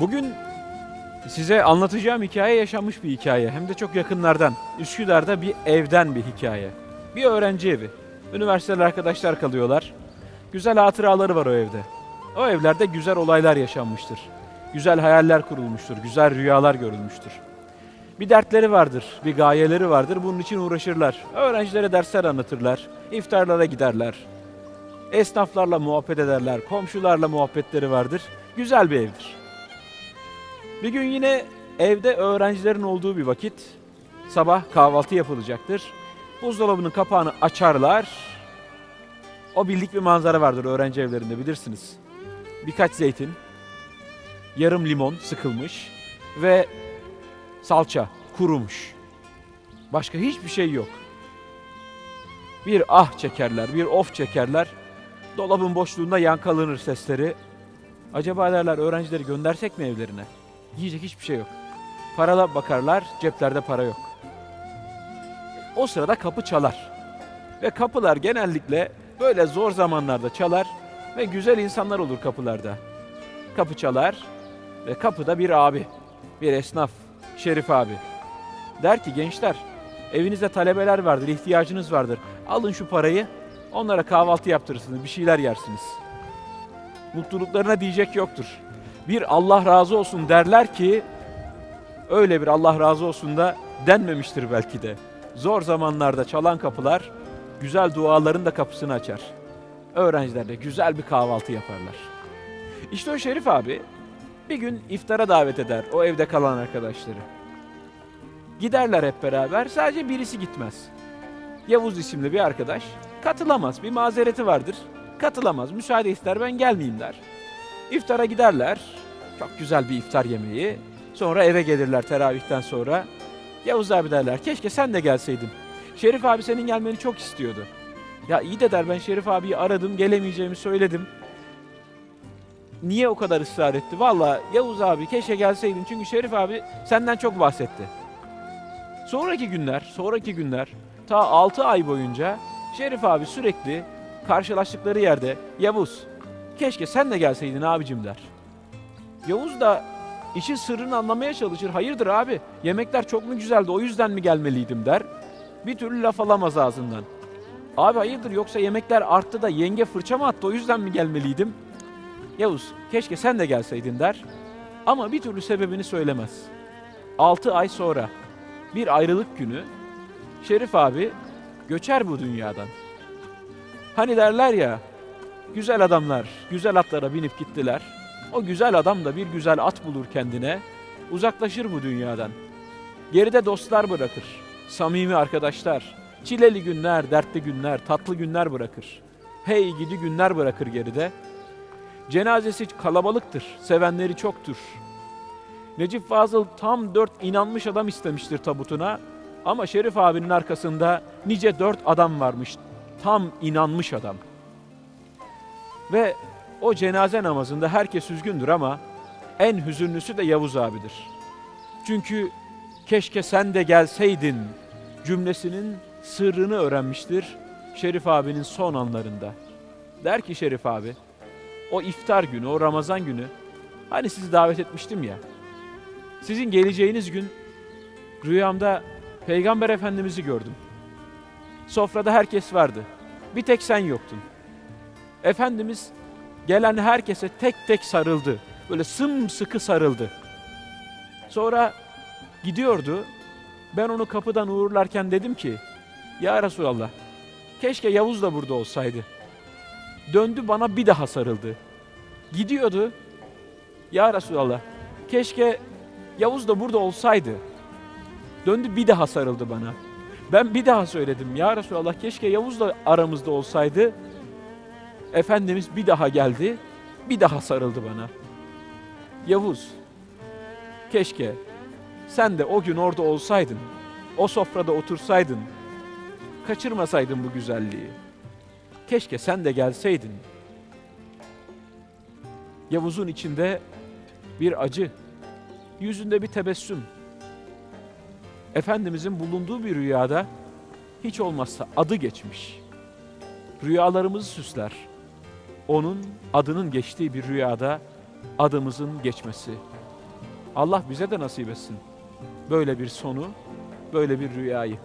Bugün size anlatacağım hikaye yaşanmış bir hikaye. Hem de çok yakınlardan. Üsküdar'da bir evden bir hikaye. Bir öğrenci evi. Üniversiteli arkadaşlar kalıyorlar. Güzel hatıraları var o evde. O evlerde güzel olaylar yaşanmıştır. Güzel hayaller kurulmuştur. Güzel rüyalar görülmüştür. Bir dertleri vardır, bir gayeleri vardır. Bunun için uğraşırlar. Öğrencilere dersler anlatırlar. iftarlara giderler. Esnaflarla muhabbet ederler. Komşularla muhabbetleri vardır. Güzel bir evdir. Bir gün yine evde öğrencilerin olduğu bir vakit sabah kahvaltı yapılacaktır. Buzdolabının kapağını açarlar. O bildik bir manzara vardır öğrenci evlerinde bilirsiniz. Birkaç zeytin, yarım limon sıkılmış ve salça kurumuş. Başka hiçbir şey yok. Bir ah çekerler, bir of çekerler. Dolabın boşluğunda yankılanır sesleri. Acaba derler öğrencileri göndersek mi evlerine? Yiyecek hiçbir şey yok. Parala bakarlar, ceplerde para yok. O sırada kapı çalar. Ve kapılar genellikle böyle zor zamanlarda çalar ve güzel insanlar olur kapılarda. Kapı çalar ve kapıda bir abi, bir esnaf, Şerif abi. Der ki gençler, evinizde talebeler vardır, ihtiyacınız vardır. Alın şu parayı, onlara kahvaltı yaptırırsınız, bir şeyler yersiniz. Mutluluklarına diyecek yoktur. Bir Allah razı olsun derler ki, öyle bir Allah razı olsun da denmemiştir belki de. Zor zamanlarda çalan kapılar, güzel duaların da kapısını açar. Öğrencilerle güzel bir kahvaltı yaparlar. İşte o Şerif abi bir gün iftara davet eder o evde kalan arkadaşları. Giderler hep beraber sadece birisi gitmez. Yavuz isimli bir arkadaş katılamaz bir mazereti vardır. Katılamaz müsaade ister ben gelmeyeyim der. İftara giderler çok güzel bir iftar yemeği. Sonra eve gelirler teravihten sonra. Yavuz abi derler keşke sen de gelseydin. Şerif abi senin gelmeni çok istiyordu. Ya iyi de der ben Şerif abiyi aradım gelemeyeceğimi söyledim. Niye o kadar ısrar etti? Valla Yavuz abi keşke gelseydin çünkü Şerif abi senden çok bahsetti. Sonraki günler, sonraki günler ta 6 ay boyunca Şerif abi sürekli karşılaştıkları yerde Yavuz keşke sen de gelseydin abicim der. Yavuz da işin sırrını anlamaya çalışır. Hayırdır abi yemekler çok mu güzeldi o yüzden mi gelmeliydim der. Bir türlü laf alamaz ağzından. Abi hayırdır yoksa yemekler arttı da yenge fırça mı attı o yüzden mi gelmeliydim? Yavuz keşke sen de gelseydin der ama bir türlü sebebini söylemez. 6 ay sonra bir ayrılık günü Şerif abi göçer bu dünyadan. Hani derler ya güzel adamlar güzel atlara binip gittiler. O güzel adam da bir güzel at bulur kendine uzaklaşır bu dünyadan. Geride dostlar bırakır, samimi arkadaşlar, çileli günler, dertli günler, tatlı günler bırakır. Hey gidi günler bırakır geride. Cenazesi kalabalıktır, sevenleri çoktur. Necip Fazıl tam dört inanmış adam istemiştir tabutuna. Ama Şerif abinin arkasında nice dört adam varmış. Tam inanmış adam. Ve o cenaze namazında herkes üzgündür ama en hüzünlüsü de Yavuz abidir. Çünkü keşke sen de gelseydin cümlesinin sırrını öğrenmiştir Şerif abinin son anlarında. Der ki Şerif abi, o iftar günü, o Ramazan günü hani sizi davet etmiştim ya. Sizin geleceğiniz gün rüyamda Peygamber Efendimiz'i gördüm. Sofrada herkes vardı. Bir tek sen yoktun. Efendimiz gelen herkese tek tek sarıldı. Böyle sımsıkı sarıldı. Sonra gidiyordu. Ben onu kapıdan uğurlarken dedim ki, Ya Resulallah, keşke Yavuz da burada olsaydı. Döndü bana bir daha sarıldı. Gidiyordu. Ya Resulallah, keşke Yavuz da burada olsaydı. Döndü bir daha sarıldı bana. Ben bir daha söyledim. Ya Resulallah keşke Yavuz da aramızda olsaydı. Efendimiz bir daha geldi. Bir daha sarıldı bana. Yavuz, keşke sen de o gün orada olsaydın. O sofrada otursaydın. Kaçırmasaydın bu güzelliği. Keşke sen de gelseydin. Yavuz'un içinde bir acı, yüzünde bir tebessüm. Efendimizin bulunduğu bir rüyada hiç olmazsa adı geçmiş. Rüyalarımızı süsler. Onun adının geçtiği bir rüyada adımızın geçmesi Allah bize de nasip etsin. Böyle bir sonu, böyle bir rüyayı.